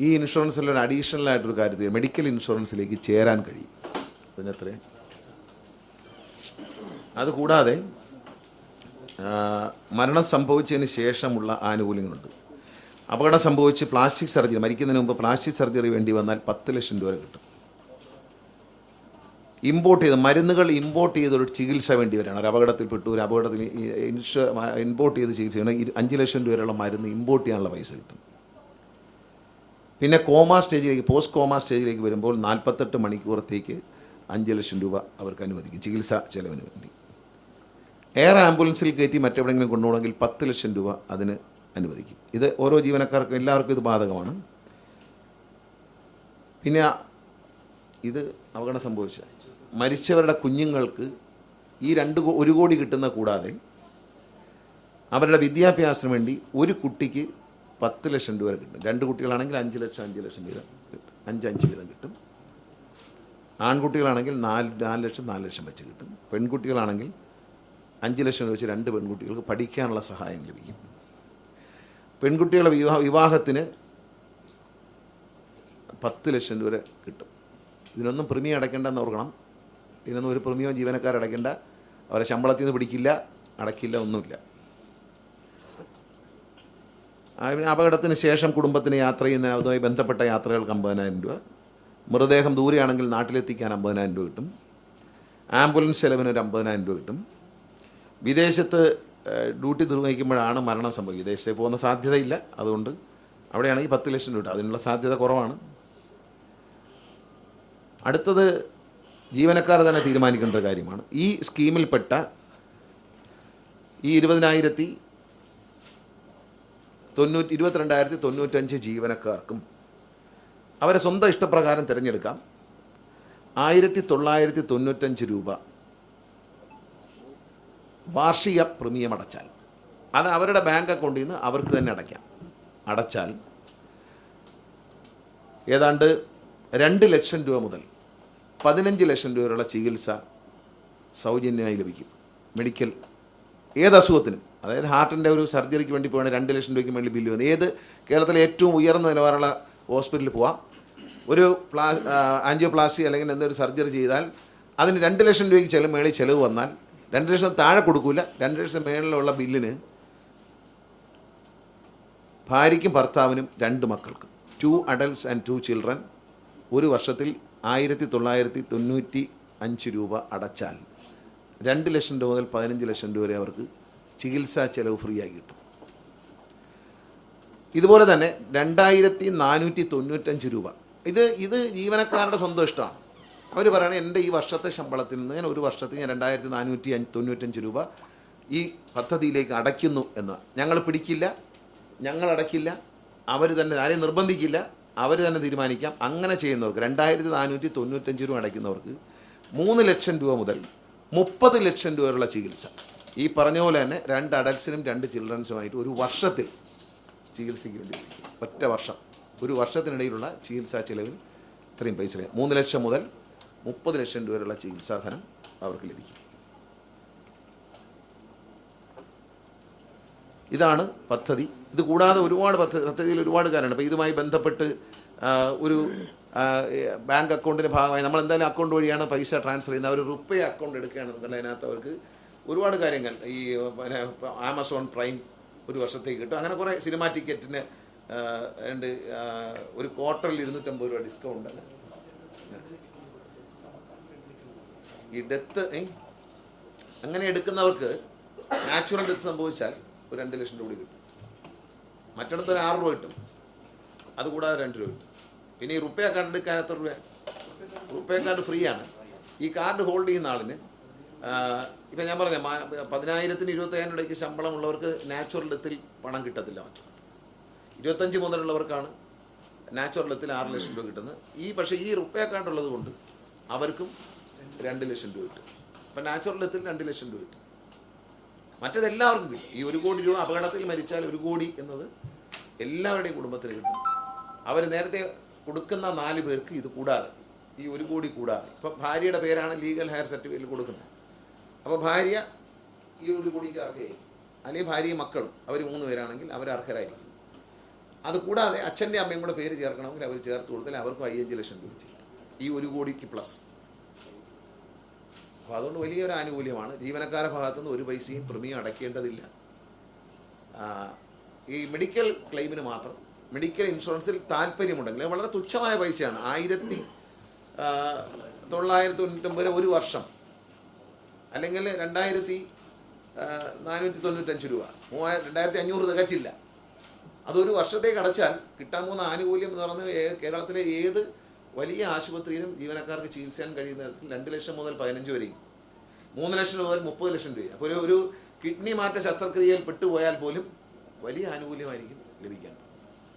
ഈ ഇൻഷുറൻസിൽ ഒരു അഡീഷണൽ ആയിട്ടൊരു കാര്യത്തിൽ മെഡിക്കൽ ഇൻഷുറൻസിലേക്ക് ചേരാൻ കഴിയും. അതിനത്രേ? അതുകൂടാതെ മരണം സംഭവിച്ചതിന് ശേഷമുള്ള ആനുകൂല്യങ്ങളുണ്ട്. അപകടം സംഭവിച്ച് പ്ലാസ്റ്റിക് സർജറി മരിക്കുന്നതിന് മുമ്പ് പ്ലാസ്റ്റിക് സർജറി വേണ്ടി വന്നാൽ പത്ത് ലക്ഷം രൂപ കിട്ടും. ഇമ്പോർട്ട് ചെയ്ത് മരുന്നുകൾ ഇമ്പോർട്ട് ചെയ്തൊരു ചികിത്സ വേണ്ടി വരികയാണ്. ഒരു അപകടത്തിൽപ്പെട്ടു ഒരു അപകടത്തിൽ ഇൻഷ ഇമ്പോർട്ട് ചെയ്ത് ചികിത്സ അഞ്ച് ലക്ഷം രൂപയുള്ള മരുന്ന് ഇമ്പോർട്ട് ചെയ്യാനുള്ള പൈസ കിട്ടും. പിന്നെ കോമ സ്റ്റേജിലേക്ക് പോസ്റ്റ് കോമ സ്റ്റേജിലേക്ക് വരുമ്പോൾ നാൽപ്പത്തെട്ട് മണിക്കൂറത്തേക്ക് അഞ്ച് ലക്ഷം രൂപ അവർക്ക് അനുവദിക്കും ചികിത്സാ ചെലവിന് വേണ്ടി. എയർ ആംബുലൻസിൽ കയറ്റി മറ്റെവിടെയെങ്കിലും കൊണ്ടുപോകണമെങ്കിൽ പത്ത് ലക്ഷം രൂപ അതിന് അനുവദിക്കും. ഇത് ഓരോ ജീവനക്കാർക്കും എല്ലാവർക്കും ഇത് ബാധകമാണ്. പിന്നെ ഇത് അപകടം സംഭവിച്ച മരിച്ചവരുടെ കുഞ്ഞുങ്ങൾക്ക് ഈ രണ്ട് ഒരു കോടി കിട്ടുന്ന കൂടാതെ അവരുടെ വിദ്യാഭ്യാസത്തിന് വേണ്ടി ഒരു കുട്ടിക്ക് പത്ത് ലക്ഷം രൂപ കിട്ടും. രണ്ട് കുട്ടികളാണെങ്കിൽ അഞ്ച് ലക്ഷം അഞ്ച് ലക്ഷം വീതം കിട്ടും. അഞ്ച് അഞ്ച് വീതം കിട്ടും. ആൺകുട്ടികളാണെങ്കിൽ നാല് നാല് ലക്ഷം നാല് ലക്ഷം വെച്ച് കിട്ടും. പെൺകുട്ടികളാണെങ്കിൽ അഞ്ച് ലക്ഷം രൂപ വെച്ച് രണ്ട് പെൺകുട്ടികൾക്ക് പഠിക്കാനുള്ള സഹായം ലഭിക്കും. പെൺകുട്ടികളുടെ വിവാഹ വിവാഹത്തിന് പത്ത് ലക്ഷം രൂപ കിട്ടും. ഇതിനൊന്നും പ്രീമിയം അടയ്ക്കേണ്ടെന്ന് ഓർക്കണം. ഇതിനൊന്നും ഒരു പ്രീമിയം ജീവനക്കാർ അടയ്ക്കേണ്ട അവരെ ശമ്പളത്തിൽ നിന്ന് പിടിക്കില്ല അടയ്ക്കില്ല ഒന്നുമില്ല. അപകടത്തിന് ശേഷം കുടുംബത്തിന് യാത്ര ചെയ്യുന്ന അതുമായി ബന്ധപ്പെട്ട യാത്രകൾക്ക് അമ്പതിനായിരം രൂപ. മൃതദേഹം ദൂരെയാണെങ്കിൽ നാട്ടിലെത്തിക്കാൻ അമ്പതിനായിരം രൂപ കിട്ടും. ആംബുലൻസ് ചെലവിന് ഒരു അമ്പതിനായിരം രൂപ കിട്ടും. വിദേശത്ത് ഡ്യൂട്ടി നിർവഹിക്കുമ്പോഴാണ് മരണം സംഭവിക്കുക. വിദേശത്തേക്ക് പോകുന്ന സാധ്യതയില്ല അതുകൊണ്ട് അവിടെയാണെങ്കിൽ പത്ത് ലക്ഷം രൂപ. അതിനുള്ള സാധ്യത കുറവാണ്. അടുത്തത് ജീവനക്കാർ തന്നെ തീരുമാനിക്കേണ്ട ഒരു കാര്യമാണ്. ഈ സ്കീമിൽപ്പെട്ട ഈ ഇരുപതിനായിരത്തി തൊണ്ണൂറ്റി ഇരുപത്തിരണ്ടായിരത്തി തൊണ്ണൂറ്റഞ്ച് ജീവനക്കാർക്കും അവരെ സ്വന്തം ഇഷ്ടപ്രകാരം തിരഞ്ഞെടുക്കാം. ആയിരത്തി തൊള്ളായിരത്തി തൊണ്ണൂറ്റഞ്ച് രൂപ വാർഷിക പ്രീമിയം അടച്ചാൽ. അത് അവരുടെ ബാങ്ക് അക്കൗണ്ടിൽ നിന്ന് അവർക്ക് തന്നെ അടയ്ക്കാം. അടച്ചാൽ ഏതാണ്ട് രണ്ട് ലക്ഷം രൂപ മുതൽ പതിനഞ്ച് ലക്ഷം രൂപ വരെയുള്ള ചികിത്സ സൗജന്യമായി ലഭിക്കും. മെഡിക്കൽ ഏത് അസുഖത്തിനും. അതായത് ഹാർട്ടിന്റെ ഒരു സർജറിക്ക് വേണ്ടി പോകണമെങ്കിൽ രണ്ട് ലക്ഷം രൂപയ്ക്ക് വേണ്ടി ബില്ല് വന്നു ഏത് കേരളത്തിലെ ഏറ്റവും ഉയർന്ന നിലവാരമുള്ള ഹോസ്പിറ്റലിൽ പോവാം. ഒരു പ്ലാ ആൻജിയോപ്ലാസ്റ്റി അല്ലെങ്കിൽ എന്തൊരു സർജറി ചെയ്താൽ അതിന് രണ്ട് ലക്ഷം രൂപയ്ക്ക് ചില മേളിൽ ചിലവ് വന്നാൽ രണ്ട് ലക്ഷം താഴെ കൊടുക്കൂല. രണ്ട് ലക്ഷം മേളിലുള്ള ബില്ലിന് ഭാര്യയ്ക്കും ഭർത്താവിനും രണ്ട് മക്കൾക്കും. Two adults and two children ഒരു വർഷത്തിൽ ആയിരത്തി തൊള്ളായിരത്തി തൊണ്ണൂറ്റി അഞ്ച് രൂപ അടച്ചാൽ രണ്ട് ലക്ഷം രൂപ മുതൽ പതിനഞ്ച് ലക്ഷം രൂപ വരെ അവർക്ക് ചികിത്സാ ചെലവ് ഫ്രീ ആയി കിട്ടും. ഇതുപോലെ തന്നെ രണ്ടായിരത്തി നാനൂറ്റി തൊണ്ണൂറ്റഞ്ച് രൂപ. ഇത് ഇത് ജീവനക്കാരുടെ സ്വന്തം ഇഷ്ടമാണ്. അവർ പറയുന്നത് എന്റെ ഈ വർഷത്തെ ശമ്പളത്തിൽ നിന്ന് ഞാൻ ഒരു വർഷത്തിൽ ഞാൻ രണ്ടായിരത്തി നാനൂറ്റി തൊണ്ണൂറ്റഞ്ച് രൂപ ഈ പദ്ധതിയിലേക്ക് അടയ്ക്കുന്നു എന്ന്. ഞങ്ങൾ പിടിക്കില്ല ഞങ്ങൾ അടയ്ക്കില്ല അവർ തന്നെ ആരെയും നിർബന്ധിക്കില്ല അവർ തന്നെ തീരുമാനിക്കാം. അങ്ങനെ ചെയ്യുന്നവർക്ക് രണ്ടായിരത്തി നാനൂറ്റി തൊണ്ണൂറ്റഞ്ച് രൂപ അടയ്ക്കുന്നവർക്ക് മൂന്ന് ലക്ഷം രൂപ മുതൽ മുപ്പത് ലക്ഷം രൂപയുള്ള ചികിത്സ. ഈ പറഞ്ഞ പോലെ തന്നെ രണ്ട് അഡൽസിനും രണ്ട് ചിൽഡ്രൻസുമായിട്ട് ഒരു വർഷത്തിൽ ചികിത്സയ്ക്ക് വേണ്ടി ഒറ്റ വർഷം. ഒരു വർഷത്തിനിടയിലുള്ള ചികിത്സാ ചിലവിൽ ഇത്രയും പൈസ മൂന്ന് ലക്ഷം മുതൽ മുപ്പത് ലക്ഷം രൂപ വരെയുള്ള ചികിത്സാധനം അവർക്ക് ലഭിക്കും. ഇതാണ് പദ്ധതി. ഇത് കൂടാതെ ഒരുപാട് പദ്ധതി പദ്ധതിയിൽ ഒരുപാട് കാര്യമുണ്ട് അപ്പോൾ ഇതുമായി ബന്ധപ്പെട്ട് ഒരു ബാങ്ക് അക്കൗണ്ടിന്റെ ഭാഗമായി നമ്മൾ എന്തായാലും അക്കൗണ്ട് വഴിയാണ് പൈസ ട്രാൻസ്ഫർ ചെയ്യുന്നത്. അവർ റുപ്പേ അക്കൗണ്ട് എടുക്കുകയാണെന്നുണ്ടെങ്കിൽ അതിനകത്ത് അവർക്ക് ഒരുപാട് കാര്യങ്ങൾ. ഈ പിന്നെ ആമസോൺ പ്രൈം ഒരു വർഷത്തേക്ക് കിട്ടും. അങ്ങനെ കുറേ സിനിമാ ടിക്കറ്റിന് ഉണ്ട് ഒരു ക്വാർട്ടറിൽ ഇരുന്നൂറ്റമ്പത് രൂപ ഡിസ്കൗണ്ട് ഈ ഡെത്ത് അങ്ങനെ എടുക്കുന്നവർക്ക് നാച്ചുറൽ ഡെത്ത് സംഭവിച്ചാൽ ഒരു രണ്ട് ലക്ഷം രൂപ കൂടി കിട്ടും. മറ്റിടത്ത് ഒരു ആറ് രൂപ കിട്ടും. അതുകൂടാതെ രണ്ട് രൂപ കിട്ടും. പിന്നെ ഈ റുപ്പേ കാർഡ് എടുക്കാൻ എത്ര രൂപ റുപ്പേ കാർഡ് ഫ്രീ ആണ്. ഈ കാർഡ് ഹോൾഡ് ചെയ്യുന്ന ആളിന് ഇപ്പം ഞാൻ പറഞ്ഞ പതിനായിരത്തിന് ഇരുപത്തയ്യായിരം രൂപയ്ക്ക് ശമ്പളമുള്ളവർക്ക് നാച്ചുറൽ ഡെത്തിൽ പണം കിട്ടത്തില്ല ഇരുപത്തഞ്ച് മുതലുള്ളവർക്കാണ് നാച്ചുറൽ ഡെത്തിൽ ആറ് ലക്ഷം രൂപ കിട്ടുന്നത്. ഈ പക്ഷേ ഈ റുപ്പേ കാർഡ് ഉള്ളത് കൊണ്ട് അവർക്കും രണ്ട് ലക്ഷം രൂപ കിട്ടും. അപ്പം നാച്ചുറൽ ഡെത്തിൽ രണ്ട് ലക്ഷം രൂപ കിട്ടും. മറ്റേത് എല്ലാവർക്കും കിട്ടും. ഈ ഒരു കോടി രൂപ അപകടത്തിൽ മരിച്ചാൽ ഒരു കോടി എന്നത് എല്ലാവരുടെയും കുടുംബത്തിന് കിട്ടും. അവർ നേരത്തെ കൊടുക്കുന്ന നാല് പേർക്ക് ഇത് കൂടാതെ ഈ ഒരു കോടി കൂടാതെ. ഇപ്പം ഭാര്യയുടെ പേരാണ് ലീഗൽ ഹയർ സർട്ടിഫിക്കറ്റിൽ കൊടുക്കുന്നത്. അപ്പോൾ ഭാര്യ ഈ ഒരു കുടിക്ക് അർഹയായി. അല്ലെങ്കിൽ ഭാര്യയും മക്കളും അവർ മൂന്ന് പേരാണെങ്കിൽ അവർ അർഹരായിരിക്കും. അതുകൂടാതെ അച്ഛന്റെ അമ്മയും കൂടെ പേര് ചേർക്കണമെങ്കിൽ അവർ ചേർത്ത് കൊടുത്താൽ അവർക്കും അയ്യഞ്ച് ലക്ഷം രൂപ ചെയ്യും ഈ ഒരു കോടിക്ക് പ്ലസ് അപ്പോൾ അതുകൊണ്ട് വലിയൊരു ആനുകൂല്യമാണ്. ജീവനക്കാരുടെ ഭാഗത്തുനിന്ന് ഒരു പൈസയും പ്രീമിയം അടയ്ക്കേണ്ടതില്ല. ഈ മെഡിക്കൽ ക്ലെയിമിന് മാത്രം. മെഡിക്കൽ ഇൻഷുറൻസിൽ താല്പര്യമുണ്ടെങ്കിൽ വളരെ തുച്ഛമായ പൈസയാണ്. ആയിരത്തി തൊള്ളായിരത്തി തൊണ്ണൂറ്റൊമ്പത് ഒരു വർഷം അല്ലെങ്കിൽ രണ്ടായിരത്തി നാനൂറ്റി തൊണ്ണൂറ്റഞ്ച് രൂപ. മൂവായിരം രണ്ടായിരത്തി അഞ്ഞൂറ് തികച്ചില്ല. അതൊരു വർഷത്തേക്ക് അടച്ചാൽ കിട്ടാൻ പോകുന്ന ആനുകൂല്യം എന്ന് പറഞ്ഞാൽ കേരളത്തിലെ ഏത് വലിയ ആശുപത്രിയിലും ജീവനക്കാർക്ക് ചികിത്സിക്കാൻ കഴിയുന്ന തരത്തിൽ രണ്ട് ലക്ഷം മുതൽ പതിനഞ്ച് വരെയും. മൂന്ന് ലക്ഷം മുതൽ മുപ്പത് ലക്ഷം രൂപ അപ്പോൾ ഒരു ഒരു കിഡ്നി മാറ്റ ശസ്ത്രക്രിയയിൽ പെട്ടുപോയാൽ പോലും വലിയ ആനുകൂല്യമായിരിക്കും ലഭിക്കാൻ